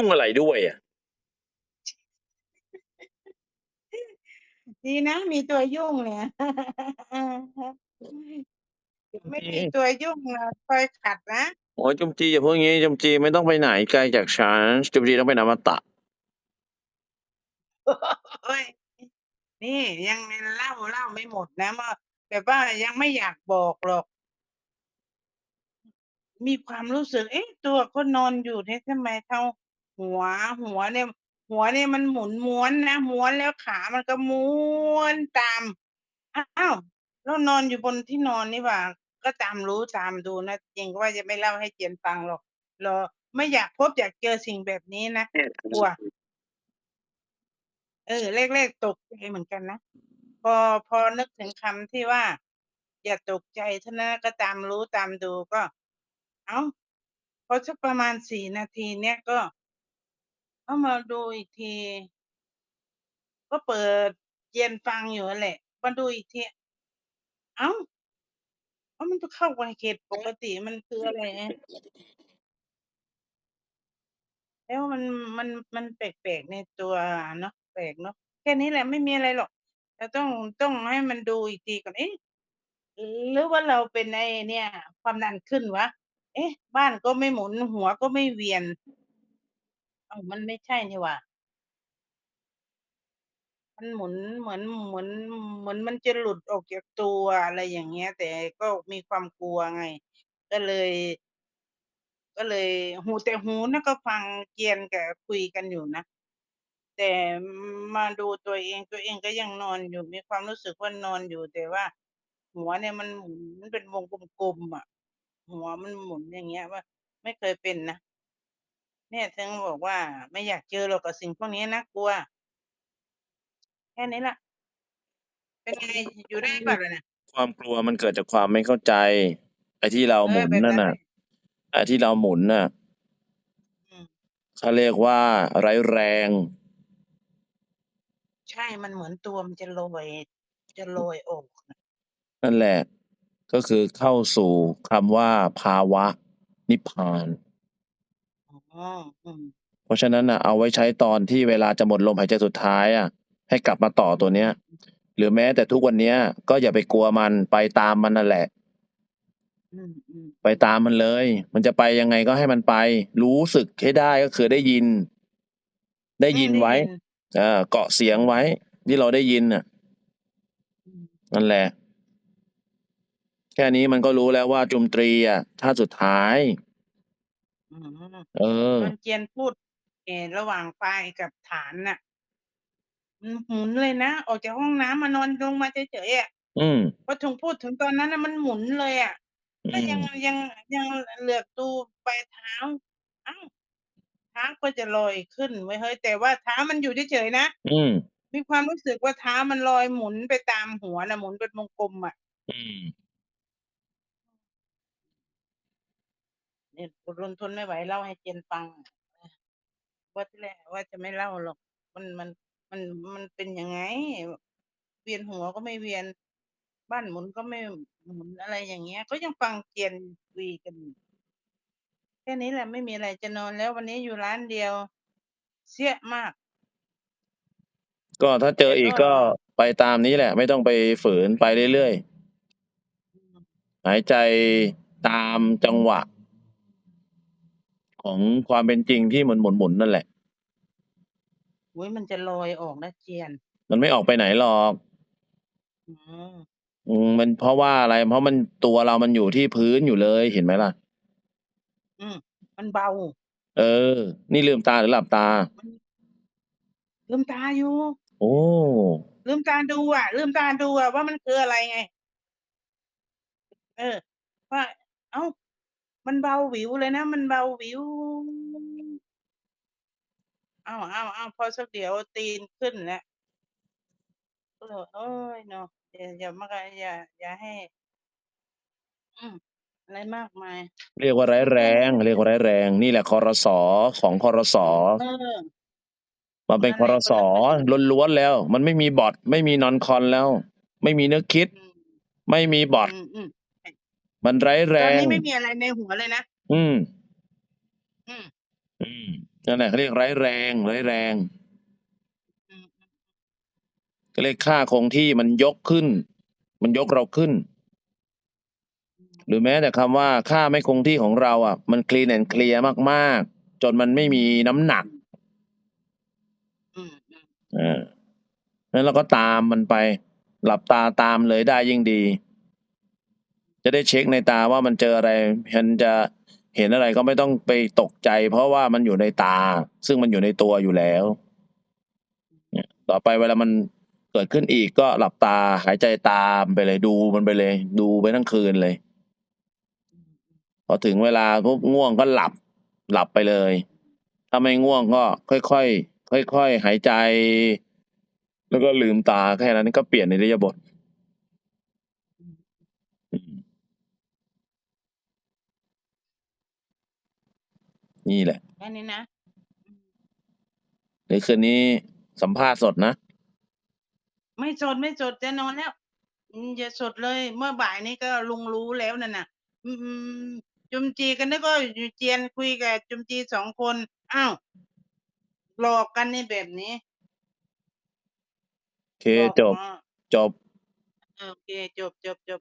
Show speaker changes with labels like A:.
A: ยุ่งอะไรด้วยอะ
B: ดีนะ มีตัวยุ่งเนี่ย ไม่มีตัวยุ่งนะคอยขัดนะ
A: โอ้ยจุมจีอย่าพูดงี้จุมจีไม่ต้องไปไหนไกลจากฉันจุมจีต้องไปนอมตะ
B: โอ้ยนี่ยังเล่าเล่าไม่หมดนะว่าแบบว่ายังไม่อยากบอกหรอก มีความรู้สึก เอ๊ะ ตัวคนนอนอยู่เนี่ยทำไมเท่า หัวหัวเนี่ย หัวเนี่ยมันหมุนม้วนนะม้วนแล้วขามันก็ม้วนตามอ้าวแล้วนอนอยู่บนที่นอนนี่ว่า ก็ตามรู้ตามดูนะจริงว่าจะไม่เล่าให้เจียนฟังหรอกรอไม่อยากพบอยากเจอสิ่งแบบนี้นะกลัวเออแรกๆตกใจเหมือนกันนะพอพอนึกถึงคำที่ว่า อย่าตกใจเท่านั้นก็ตามรู้ตามดูก็ เอ้าพอสักประมาณสี่นาทีเนี้ยก็ เอามาดูอีกที ก็เปิดเย็นฟังอยู่นั่นแหละมาดูอีกที เอ้าเอ้ามันก็เข้ากับเหตุปกติมันคืออะไรอะแล้วมันมันมันแปลกๆในตัวเนาะแปลกเนาะแค่นี้แหละไม่มีอะไรหรอกแต่ต้องต้องให้มันดูอีกทีก่อนเอ๊ะหรือว่าเราเป็นไอ้เนี่ย ความดันขึ้นวะ เอ๊ะ บ้านก็ไม่หมุนหัวก็ไม่เวียน อ้ามันไม่ใช่นี่หว่า มันหมุนเหมือนเหมือนเหมือนมันจะหลุดออกจากตัวอะไรอย่างเงี้ย แต่ก็มีความกลัวไง ก็เลย ก็เลย หูแต่หูนะก็ฟังเกียนกับคุยกันอยู่นะ แต่มาดูตัวเองตัวเองก็ยังนอนอยู่ มีความรู้สึกว่านอนอยู่ แต่ว่า หัวเนี่ยมันหมุนมันเป็นวงกลมๆอะ หัวมันหมุนอย่างเงี้ยว่า ไม่เคยเป็นนะ เนี่ยถึงบอกว่า ไม่อยากเจอหรอกกับสิ่งพวกนี้นะกลัว แค่นี้ล่ะเป็นไงอยู่ได้เปล่าล่ะเนี่ย
A: ความกลัวมันเกิดจากความไม่เข้าใจ ไอ้ที่เรา
B: เอ
A: ห
B: อ
A: มุน
B: แบบ
A: นั่
B: นั้นนแห
A: น่ะ
B: ละ
A: ไอ้ที่เราหมุนน่ะ
B: อืม
A: เขาเรียกว่าไร้แรง
B: ใช่มันเหมือนตัวมันจะลอยจะลอยออกน่ะ
A: นั่นแหละ ก็คือเข้าสู่คำว่าภาวะนิพพาน
B: อ๋ออืม
A: เพราะฉะนั้นน่ะ เอาไว้ใช้ตอนที่เวลาจะหมดลมหายใจสุดท้ายอะให้กลับมาต่อตัวเนี้ย หรือแม้แต่ทุกวันเนี้ย ก็อย่าไปกลัวมัน ไปตามมันนั่นแหละ
B: อืม อืม
A: ไปตามมันเลย มันจะไปยังไงก็ให้มันไป รู้สึกให้ได้ ก็คือได้ยิน ได้ยินไว้
B: ได้ยิน
A: เออ เกาะเสียงไว้ ที่เราได้ยินน่ะ
B: อืม
A: นั่นแหละ แค่นี้มันก็รู้แล้วว่า จุมตรีอะถ้าสุดท้าย
B: อืม
A: เออ
B: ตอนเจียนพูดเออระหว่างไฟกับฐานน่ะมันหมุนเลยนะ ออกจากห้องน้ำมานอนลงมาเฉยๆอะ
A: อืม
B: พอถึงพูดถึงตอนนั้นนะมันหมุนเลยอะ
A: อื
B: ก็ยัง
A: ม
B: ยังยังเหลือกดูไปเท้าอ้าวเท้าก็จะลอยขึ้นไว้ยเฮ้ยแต่ว่าเท้ามันอยู่เฉยๆนะ
A: อืม
B: มีความรู้สึกว่าเท้ามันลอยหมุนไปตามหัวนะหมุนเป็นวงกลมอะ
A: อืม
B: เนี่ยรนทนไม่ไหวเล่าให้เจนฟังอะว่าที่แรกว่าจะไม่เล่าหรอก มันมันมันมันเป็นยังไง เวียนหัวก็ไม่เวียน บ้านหมุนก็ไม่หมุนอะไรอย่างเงี้ย ก็ยังฟังเจียนคุยกันอยู่แค่นี้แหละไม่มีอะไรจะนอนแล้ววันนี้อยู่ร้านเดียว เสียมาก
A: ก็ถ้าเจอ
B: แต่
A: อีก
B: ก็
A: ก็ไปตามนี้แหละ ไม่ต้องไปฝืนไปเรื่อย
B: อืม
A: ๆหายใจตามจังหวะ ของความเป็นจริงที่หมุนหมุนหมุนนั่นแหละ
B: อุ้ยมันจะลอยออกนะเจียน
A: มันไม่ออกไปไหนหรอก
B: อืม
A: อืมมันเพราะว่าอะไร เพราะมันตัวเรามันอยู่ที่พื้นอยู่เลยเห็นไหมล่ะ
B: อืมมันเบา
A: เออ นี่ลืมตาหรือหลับตา
B: มันลืมตาอยู่
A: โอ้
B: ลืมตาดูอะ ลืมตาดูอะว่ามันคืออะไรไง เออว่าเอ้ามันเบาหวิวเลยนะ มันเบาหวิวเอาเอาเอาพอสักเดี๋ยวตีนขึ้นแล้วก็เลยเอ้ยเนาะอย่าอย่ามากอย่าอย่าให้ อืมอะไรมากมาย
A: เรียกว่าร้ายแรง เรียกว่าร้ายแรง นี่แหละคอรสอของคอรสอ
B: เออ
A: มันเป็น
B: นั่
A: คนอ
B: แห
A: ร
B: ละ
A: ส
B: ก็
A: อ
B: เลย
A: ล้วนๆแล้ว มันไม่มีบอทไม่มีนอนคอนแล้ว ไม่มีนึกคิด
B: อืม
A: ไม่มีบอท
B: อืมอืม
A: มันร้ายแร
B: ตอน
A: ง
B: นี้ไม่มีอะไรในหัวเลยนะ
A: อืม
B: อืม
A: อืม นั่นแหละเขาเรียกไร้แรงไร้แรง
B: อืม
A: ก็เรียกค่าคงที่มันยกขึ้น มันยกเราขึ้น หรือแม้แต่คำว่าค่าไม่คงที่ของเรา อะ มันคลีนแอนเคลียร์มากๆ จนมันไม่มีน้ำหนัก
B: อืมอืม
A: อ่านั้นเราก็ตามมันไป หลับตาตามเลยได้ยิ่งดี จะได้เช็คในตาว่ามันเจออะไรมันจะ เห็นอะไรก็ไม่ต้องไปตกใจ เพราะว่ามันอยู่ในตา ซึ่งมันอยู่ในตัวอยู่แล้วต่อไปเวลามันเกิดขึ้นอีกก็หลับตาหายใจตามไปเลยดูมันไปเลย ดูไปทั้งคืนเลย พอถึงเวลาปุ๊บง่วงก็หลับ หลับไปเลย ถ้าไม่ง่วงก็ค่อยๆค่อยๆหายใจ แล้วก็ลืมตาแค่นั้นก็เปลี่ยนในริยาบทอืม นี่แหละ
B: แค่นี้นะอืม
A: หรือคืนนี้สัมภาษณ์สดนะ
B: ไม่สดไม่สดจะนอนแล้วอืมอย่าสดเลย เมื่อบ่ายนี้ก็ลุงรู้แล้วนั่นน่ะ อืมจุมจีกันนี่ก็อยู่เจียนคุยกับจุมจีสองคน อ้าวหลอกกันในแบบนี้
A: โอเค
B: หลอก
A: จบ
B: อ๋อ
A: จบ
B: โอเคจบจบจบ